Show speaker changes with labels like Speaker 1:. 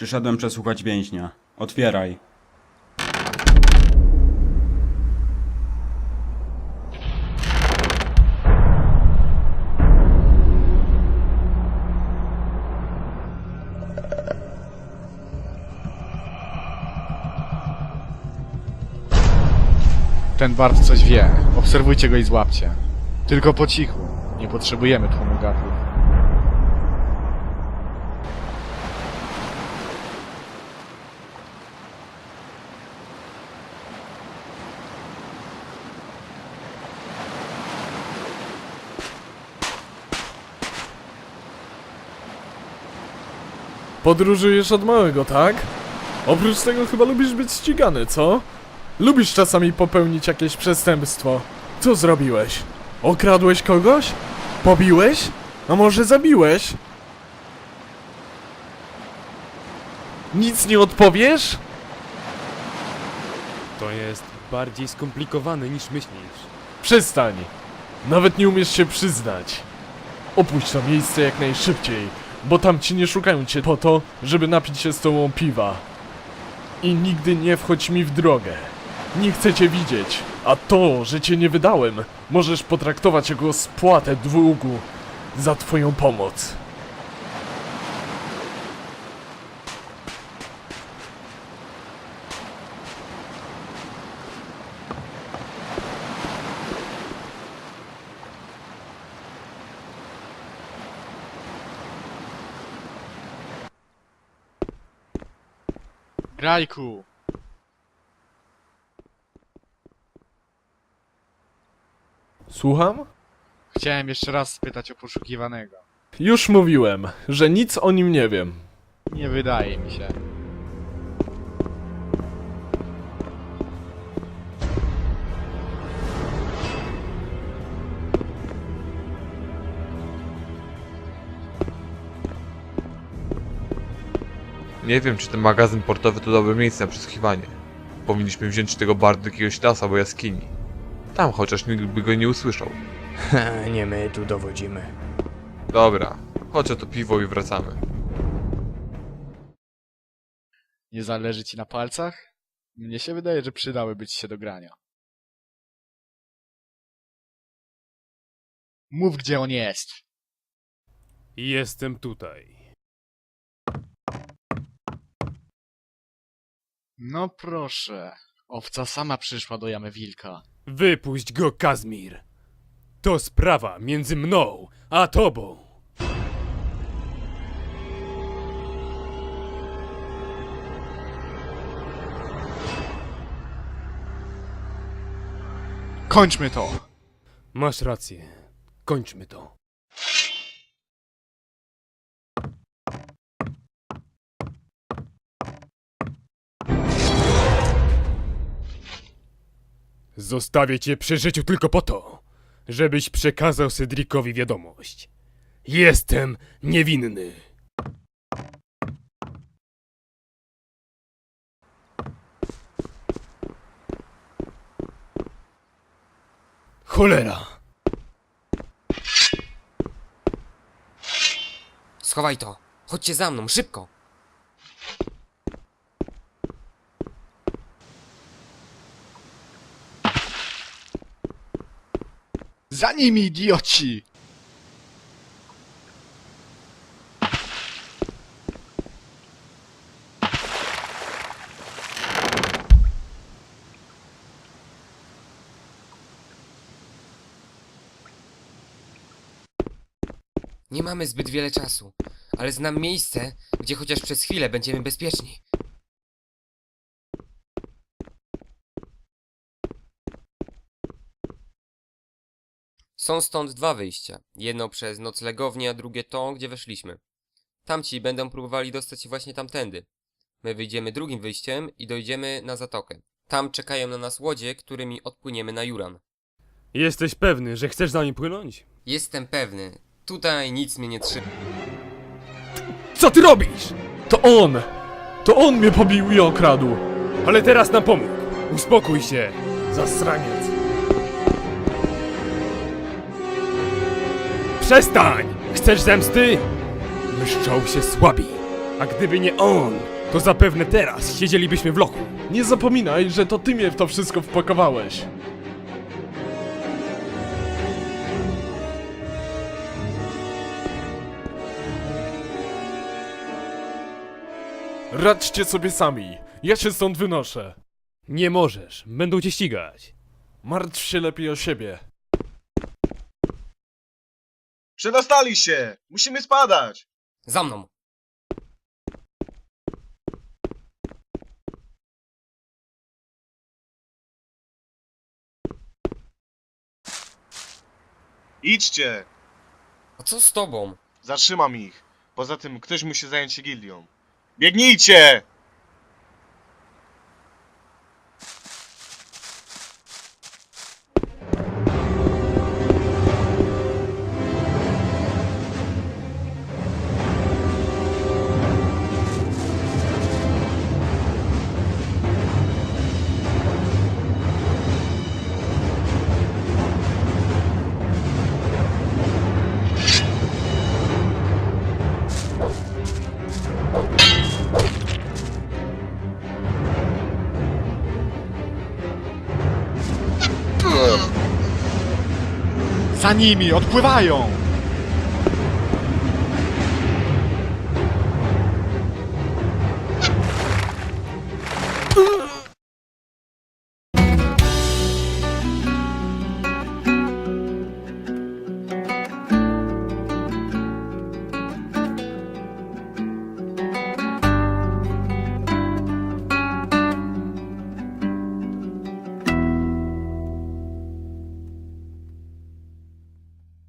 Speaker 1: Przyszedłem przesłuchać więźnia. Otwieraj.
Speaker 2: Ten Bart coś wie. Obserwujcie go i złapcie. Tylko po cichu. Nie potrzebujemy tłumu.
Speaker 3: Podróżujesz od małego, tak? Oprócz tego chyba lubisz być ścigany, co? Lubisz czasami popełnić jakieś przestępstwo. Co zrobiłeś? Okradłeś kogoś? Pobiłeś? A może zabiłeś? Nic nie odpowiesz?
Speaker 4: To jest bardziej skomplikowane niż myślisz.
Speaker 3: Przestań. Nawet nie umiesz się przyznać. Opuść to miejsce jak najszybciej, bo tam ci nie szukają cię po to, żeby napić się z tobą piwa. I nigdy nie wchodź mi w drogę. Nie chcę cię widzieć, a to, że cię nie wydałem, możesz potraktować jako spłatę długu za twoją pomoc.
Speaker 2: Grajku!
Speaker 3: Słucham?
Speaker 2: Chciałem jeszcze raz spytać o poszukiwanego.
Speaker 3: Już mówiłem, że nic o nim nie wiem.
Speaker 2: Nie wydaje mi się.
Speaker 5: Nie wiem, czy ten magazyn portowy to dobre miejsce na przesłuchiwanie. Powinniśmy wziąć tego bardu jakiegoś lasu albo jaskini. Tam chociaż nikt by go nie usłyszał.
Speaker 6: Nie my tu dowodzimy.
Speaker 5: Dobra, chodź o to piwo i wracamy.
Speaker 2: Nie zależy ci na palcach? Mnie się wydaje, że przydałyby ci się do grania. Mów, gdzie on jest.
Speaker 4: Jestem tutaj.
Speaker 2: No proszę. Owca sama przyszła do jamy wilka.
Speaker 4: Wypuść go, Kazmir. To sprawa między mną a tobą.
Speaker 2: Kończmy to!
Speaker 4: Masz rację. Kończmy to. Zostawię cię przy życiu tylko po to, żebyś przekazał Cedricowi wiadomość. Jestem niewinny. Cholera!
Speaker 7: Schowaj to. Chodźcie za mną, szybko.
Speaker 2: Za nimi, idioci!
Speaker 7: Nie mamy zbyt wiele czasu, ale znam miejsce, gdzie chociaż przez chwilę będziemy bezpieczni. Są stąd dwa wyjścia. Jedno przez noclegownię, a drugie to, gdzie weszliśmy. Tamci będą próbowali dostać się właśnie tamtędy. My wyjdziemy drugim wyjściem i dojdziemy na zatokę. Tam czekają na nas łodzie, którymi odpłyniemy na Juran.
Speaker 4: Jesteś pewny, że chcesz z nami płynąć?
Speaker 7: Jestem pewny, tutaj nic mnie nie trzyma.
Speaker 4: Co ty robisz?
Speaker 3: To on! To on mnie pobił i okradł!
Speaker 4: Ale teraz nam pomógł. Uspokój się, zasraniec. Przestań! Chcesz zemsty? Myszczą się słabi. A gdyby nie on, to zapewne teraz siedzielibyśmy w lochu.
Speaker 3: Nie zapominaj, że to ty mnie w to wszystko wpakowałeś. Radźcie sobie sami. Ja się stąd wynoszę.
Speaker 4: Nie możesz, będą cię ścigać.
Speaker 3: Martw się lepiej o siebie.
Speaker 8: Przedostali się! Musimy spadać!
Speaker 7: Za mną!
Speaker 8: Idźcie!
Speaker 7: A co z tobą?
Speaker 8: Zatrzymam ich. Poza tym ktoś musi zająć się gildią. Biegnijcie!
Speaker 2: Za nimi, odpływają!